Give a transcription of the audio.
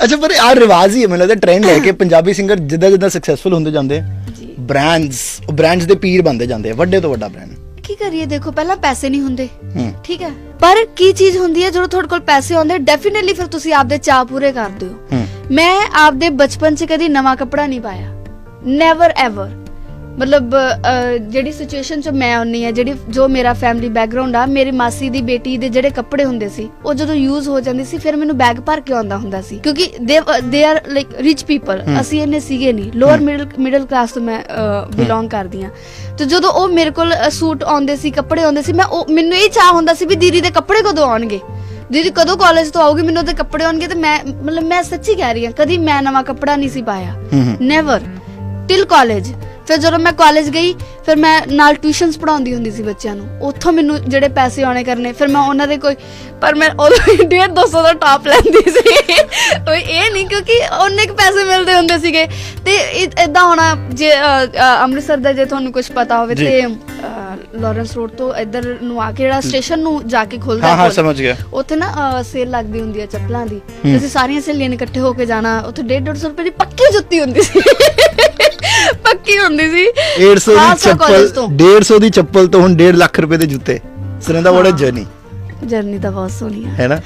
ਅੱਛਾ ਪਰ ਆ ਰਿਵਾਜ ਹੀ ਹੈ ਮੈਨੂੰ ਲੱਗਦਾ ਟ੍ਰੈਂਡ ਹੈ ਕਿ ਪੰਜਾਬੀ ਸਿੰਗਰ ਜਿੱਦਾਂ ਜਿੱਦਾਂ ਸਕਸੈਸਫੁਲ ਹੁੰਦੇ ਜਾਂਦੇ ਬ੍ਰਾਂਡਸ ਉਹ ਬ੍ਰਾਂਡਸ ਦੇ ਪੀਰ ਬਣਦੇ ਜਾਂਦੇ ਆ ਵੱਡੇ ਤੋਂ ਵੱਡਾ ਬ੍ਰਾਂਡ ਕੀ ਕਰੀਏ ਦੇਖੋ ਪਹਿਲਾਂ ਪੈਸੇ ਨਹੀਂ ਹੁੰਦੇ ਹੂੰ। ਠੀਕ ਹੈ? ਪਰ ਕੀ ਚੀਜ਼ ਹੁੰਦੀ ਹੈ ਜਦੋਂ ਤੁਹਾਡੇ ਕੋਲ ਪੈਸੇ ਆਉਂਦੇ ਡੈਫੀਨਿਟਲੀ ਫਿਰ ਤੁਸੀਂ ਆਪਦੇ ਚਾਹ ਪੂਰੇ ਕਰਦੇ ਹੋ। ਹੂੰ। ਮੈਂ ਆਪਦੇ ਬਚਪਨ 'ਚ ਕਦੀ ਨਵਾਂ ਕੱਪੜਾ ਨਹੀਂ ਪਾਇਆ ਨੈਵਰ ਐਵਰ ਮਤਲਬ ਜਿਹੜੀ ਸਿਚੁਏਸ਼ਨ 'ਚ ਮੈਂ ਆਉਣੀ ਆ ਜਿਹੜੀ ਜੋ ਮੇਰਾ ਫੈਮਿਲੀ ਬੈਕਗ੍ਰਾਉਂਡ ਆ ਮੇਰੀ ਮਾਸੀ ਦੀ ਬੇਟੀ ਦੇ ਜਿਹੜੇ ਕੱਪੜੇ ਹੁੰਦੇ ਸੀ ਉਹ ਜਦੋਂ ਯੂਜ਼ ਹੋ ਜਾਂਦੇ ਸੀ ਫਿਰ ਮੈਨੂੰ ਬੈਗ ਭਰ ਕੇ ਆਉਂਦਾ ਹੁੰਦਾ ਸੀ। ਕਿਉਂਕਿ they are like rich people ਅਸੀਂ ਇਹਨੇ ਸੀਗੇ ਨਹੀਂ। ਲੋਅਰ ਮਿਡਲ ਮਿਡਲ ਕਲਾਸ ਤੋਂ ਮੈਂ ਬਿਲੋਂਗ ਕਰਦੀ ਆ। ਤੇ ਜਦੋਂ ਉਹ ਮੇਰੇ ਕੋਲ ਸੂਟ ਆਉਂਦੇ ਸੀ ਕੱਪੜੇ ਆਉਂਦੇ ਸੀ ਮੈਂ ਉਹ ਮੈਨੂੰ ਇਹ ਚਾਹ ਹੁੰਦਾ ਸੀ ਵੀ ਦੀਦੀ ਦੇ ਕੱਪੜੇ ਕਦੋਂ ਆਉਣਗੇ? ਦੀਦੀ ਕਦੋਂ ਕਾਲਜ ਤੋਂ ਆਉਗੀ ਮੈਨੂੰ ਉਹਦੇ ਕੱਪੜੇ ਆਉਣਗੇ ਤੇ ਮੈਂ ਮਤਲਬ ਮੈਂ ਸੱਚੀ ਕਹਿ ਰਹੀ ਹਾਂ ਕਦੀ ਮੈਂ ਨਵਾਂ ਕੱਪੜਾ ਨਹੀਂ ਸੀ ਪਾਇਆ। ਨੈਵਰ ਟਿਲ ਕਾਲਜ ਫਿਰ ਜਦੋਂ ਮੈਂ ਕਾਲਜ ਗਈ ਫਿਰ ਮੈਂ ਨਾਲ ਟਿਊਸ਼ਨਸ ਪੜਾਉਂਦੀ ਹੁੰਦੀ ਸੀ ਬੱਚਿਆਂ ਨੂੰ। ਉੱਥੋਂ ਮੈਨੂੰ ਜਿਹੜੇ ਪੈਸੇ ਆਉਣੇ ਕਰਨੇ ਫਿਰ ਮੈਂ ਉਹਨਾਂ ਦੇ ਕੋਈ ਪਰ ਮੈਂ ਉਦੋਂ ਹੀ 150 ਦਾ ਟਾਪ ਲੈਂਦੀ ਸੀ। ਉਹ ਇਹ ਨਹੀਂ ਕਿਉਂਕਿ ਉਹਨੇ ਕੁ ਪੈਸੇ ਮਿਲਦੇ ਹੁੰਦੇ ਸੀਗੇ। ਤੇ ਇਦਾਂ ਹੋਣਾ ਜੇ ਅੰਮ੍ਰਿਤਸਰ ਦਾ ਜੇ ਤੁਹਾਨੂੰ ਕੁਝ ਪਤਾ ਹੋਵੇ। ਤੇ ਲਾਰੈਂਸ ਰੋਡ ਤੋਂ ਇੱਧਰ ਨੂੰ ਆ ਕੇ ਜਿਹੜਾ ਸਟੇਸ਼ਨ ਨੂੰ ਜਾ ਕੇ ਖੁੱਲਦਾ ਹਾਂ ਹਾਂ ਸਮਝ ਗਿਆ। ਉੱਥੇ ਨਾ ਸੇਲ ਲੱਗਦੀ ਹੁੰਦੀ ਹੈ ਚੱਪਲਾਂ ਦੀ। ਅਸੀਂ ਸਾਰੀਆਂ ਸਹੇਲੀਆਂ ਇਕੱਠੇ ਹੋ ਕੇ ਜਾਣਾ ਉੱਥੇ 150 ਰੁਪਏ ਦੀ ਪੱਕੀ ਜੁੱਤੀ ਹੁੰਦੀ ਸੀ। ਪੱਕੀ ਹੁੰਦੀ ਸੀ। 150 ਦੀ ਖਾਲਸਾ ਚੱਪਲ college ਤੋਂ। 150 ਦੀ ਚੱਪਲ ਤੋਂ ਹੁਣ 1.5 ਲੱਖ ਰੁਪਏ ਦੇ ਜੁੱਤੇ। Surinda what a journey journey ਤਾਂ ਬਹੁਤ ਸੋਹਣੀ ਆ। ਹੈ ਨਾ?